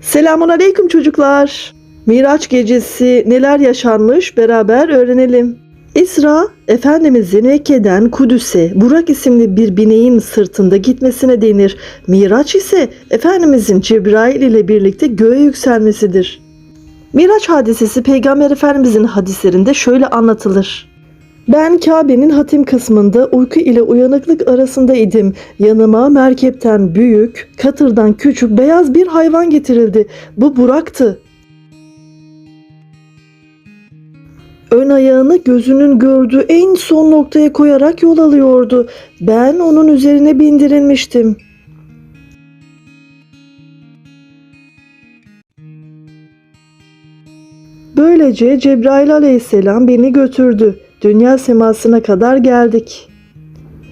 Selamun aleyküm çocuklar. Miraç gecesi neler yaşanmış beraber öğrenelim. İsra, Efendimizin Mekke'den Kudüs'e Burak isimli bir bineğin sırtında gitmesine denir. Miraç ise Efendimizin Cebrail ile birlikte göğe yükselmesidir. Miraç hadisesi Peygamber Efendimizin hadislerinde şöyle anlatılır. Ben Kabe'nin hatim kısmında uyku ile uyanıklık arasında idim. Yanıma merkepten büyük, katırdan küçük beyaz bir hayvan getirildi. Bu Burak'tı. Ön ayağını gözünün gördüğü en son noktaya koyarak yol alıyordu. Ben onun üzerine bindirilmiştim. Böylece Cebrail aleyhisselam beni götürdü. Dünya semasına kadar geldik.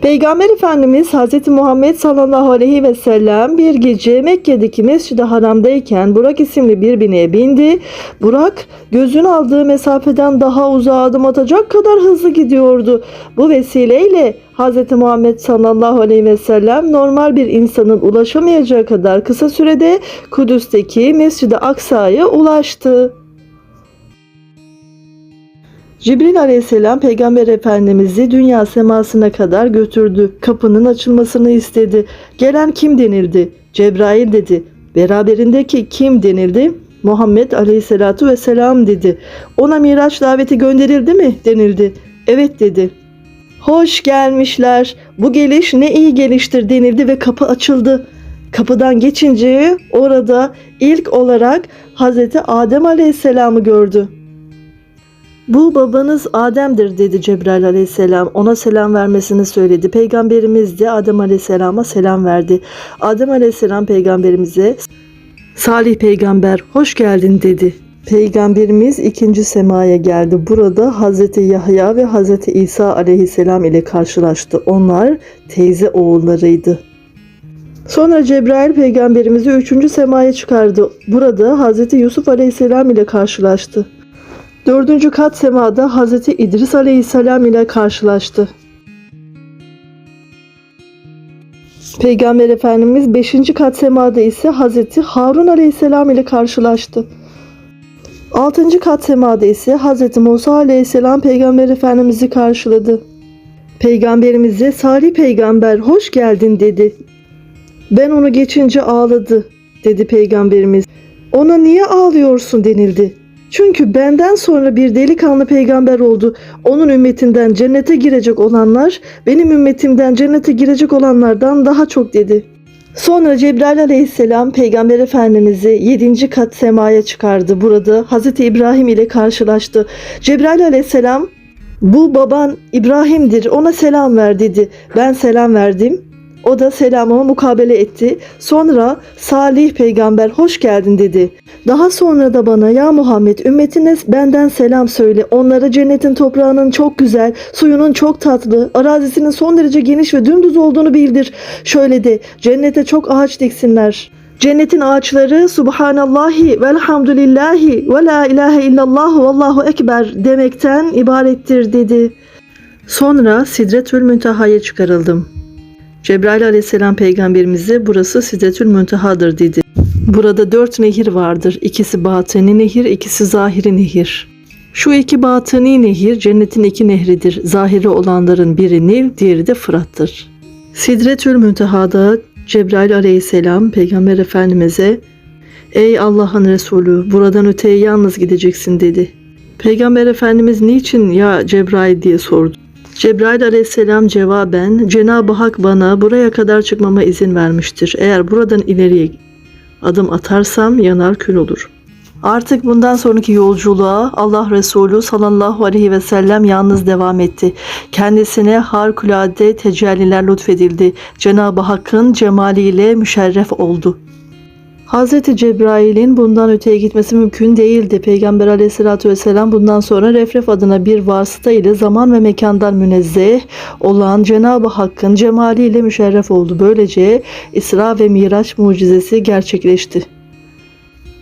Peygamber Efendimiz Hz. Muhammed sallallahu aleyhi ve sellem bir gece Mekke'deki Mescid-i Haram'dayken Burak isimli bir bineğe bindi. Burak gözün aldığı mesafeden daha uzağa adım atacak kadar hızlı gidiyordu. Bu vesileyle Hz. Muhammed sallallahu aleyhi ve sellem normal bir insanın ulaşamayacağı kadar kısa sürede Kudüs'teki Mescid-i Aksa'ya ulaştı. Cibril aleyhisselam peygamber efendimizi dünya semasına kadar götürdü. Kapının açılmasını istedi. Gelen kim denildi? Cebrail dedi. Beraberindeki kim denildi? Muhammed aleyhisselatu vesselam dedi. Ona miraç daveti gönderildi mi? denildi. Evet dedi. Hoş gelmişler. Bu geliş ne iyi geliştir denildi ve kapı açıldı. Kapıdan geçince orada ilk olarak Hazreti Adem Aleyhisselam'ı gördü. Bu babanız Adem'dir dedi Cebrail aleyhisselam. Ona selam vermesini söyledi. Peygamberimiz de Adem aleyhisselama selam verdi. Adem aleyhisselam peygamberimize Salih peygamber hoş geldin dedi. Peygamberimiz ikinci semaya geldi. Burada Hazreti Yahya ve Hazreti İsa aleyhisselam ile karşılaştı. Onlar teyze oğullarıydı. Sonra Cebrail peygamberimizi üçüncü semaya çıkardı. Burada Hazreti Yusuf aleyhisselam ile karşılaştı. Dördüncü kat semada Hazreti İdris Aleyhisselam ile karşılaştı. Peygamber Efendimiz 5. kat semada ise Hazreti Harun Aleyhisselam ile karşılaştı. 6. kat semada ise Hazreti Musa Aleyhisselam Peygamber Efendimiz'i karşıladı. Peygamberimize Salih peygamber hoş geldin dedi. Ben onu geçince ağladı dedi peygamberimiz. Ona niye ağlıyorsun denildi. Çünkü benden sonra bir delikanlı peygamber oldu. Onun ümmetinden cennete girecek olanlar benim ümmetimden cennete girecek olanlardan daha çok dedi. Sonra Cebrail aleyhisselam peygamber efendimizi 7. kat semaya çıkardı. Burada Hazreti İbrahim ile karşılaştı. Cebrail aleyhisselam bu baban İbrahim'dir ona selam ver dedi. Ben selam verdim. O da selamımı mukabele etti. Sonra Salih peygamber hoş geldin dedi. Daha sonra da bana ya Muhammed ümmetine benden selam söyle. Onlara cennetin toprağının çok güzel, suyunun çok tatlı, arazisinin son derece geniş ve dümdüz olduğunu bildir. Şöyle de cennete çok ağaç diksinler. Cennetin ağaçları Subhanallahi velhamdülillahi ve la ilahe illallah vallahu ekber demekten ibarettir dedi. Sonra Sidretül Münteha'ya çıkarıldım. Cebrail aleyhisselam peygamberimize burası Sidretül Müntehadır dedi. Burada dört nehir vardır. İkisi batini nehir, ikisi zahiri nehir. Şu iki batini nehir cennetin iki nehridir. Zahiri olanların biri Nil, diğeri de Fırat'tır. Sidretül Münteha'da Cebrail aleyhisselam peygamber efendimize Ey Allah'ın Resulü buradan öteye yalnız gideceksin dedi. Peygamber Efendimiz niçin ya Cebrail diye sordu. Cebrail aleyhisselam cevaben Cenab-ı Hak bana buraya kadar çıkmama izin vermiştir. Eğer buradan ileriye adım atarsam yanar kül olur. Artık bundan sonraki yolculuğa Allah Resulü sallallahu aleyhi ve sellem yalnız devam etti. Kendisine harikulade tecelliler lütfedildi. Cenab-ı Hakk'ın cemaliyle müşerref oldu. Hazreti Cebrail'in bundan öteye gitmesi mümkün değildi. Peygamber aleyhissalatü vesselam bundan sonra Refref adına bir vasıta ile zaman ve mekandan münezzeh olan Cenab-ı Hakk'ın cemaliyle müşerref oldu. Böylece İsra ve Miraç mucizesi gerçekleşti.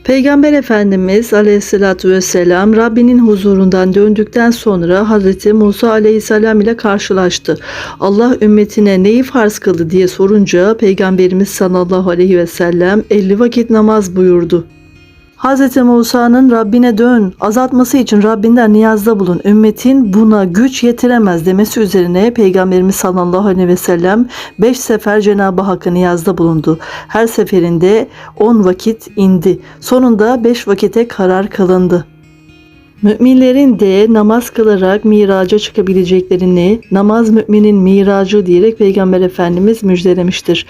Peygamber Efendimiz Aleyhisselatü Vesselam Rabbinin huzurundan döndükten sonra Hazreti Musa Aleyhisselam ile karşılaştı. Allah ümmetine neyi farz kıldı diye sorunca Peygamberimiz sallallahu aleyhi ve sellem 50 vakit namaz buyurdu. Hz. Musa'nın Rabbine dön, azaltması için Rabbinden niyazda bulun. Ümmetin buna güç yetiremez demesi üzerine Peygamberimiz sallallahu aleyhi ve sellem 5 sefer Cenab-ı Hakk'a niyazda bulundu. Her seferinde 10 vakit indi. Sonunda 5 vakite karar kılındı. Müminlerin de namaz kılarak miraca çıkabileceklerini, namaz müminin miracı diyerek Peygamber Efendimiz müjdelemiştir.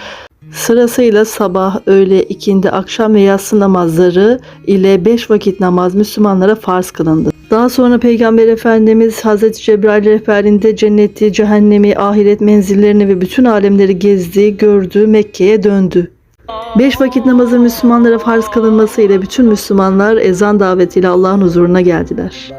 Sırasıyla sabah, öğle, ikindi, akşam ve yatsı namazları ile beş vakit namaz Müslümanlara farz kılındı. Daha sonra Peygamber Efendimiz Hazreti Cebrail rehberliğinde cenneti, cehennemi, ahiret menzillerini ve bütün alemleri gezdi, gördü, Mekke'ye döndü. Beş vakit namazın Müslümanlara farz kılınması ile bütün Müslümanlar ezan davetiyle Allah'ın huzuruna geldiler.